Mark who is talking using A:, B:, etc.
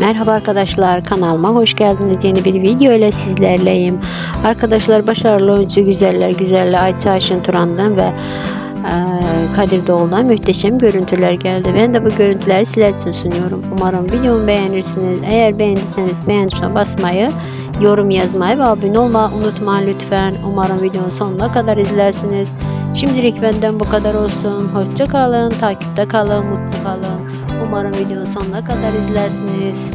A: Merhaba arkadaşlar kanalıma hoş geldiniz. Yeni bir video ile sizlerleyim. Arkadaşlar başarılı oyuncu güzeller güzeller Ayça Ayşin Turan'dan ve e, Kadir Doğulu'dan muhteşem görüntüler geldi. Ben de bu görüntüleri sizler için sunuyorum. Umarım videomu beğenirsiniz. Eğer beğendiyseniz beğen tuşuna basmayı, yorum yazmayı ve abone olmayı unutmayın lütfen. Umarım videonun sonuna kadar izlersiniz. Şimdilik benden bu kadar olsun. Hoşça kalın, takipte kalın, mutlu. Umarım videonun sonuna kadar izlersiniz.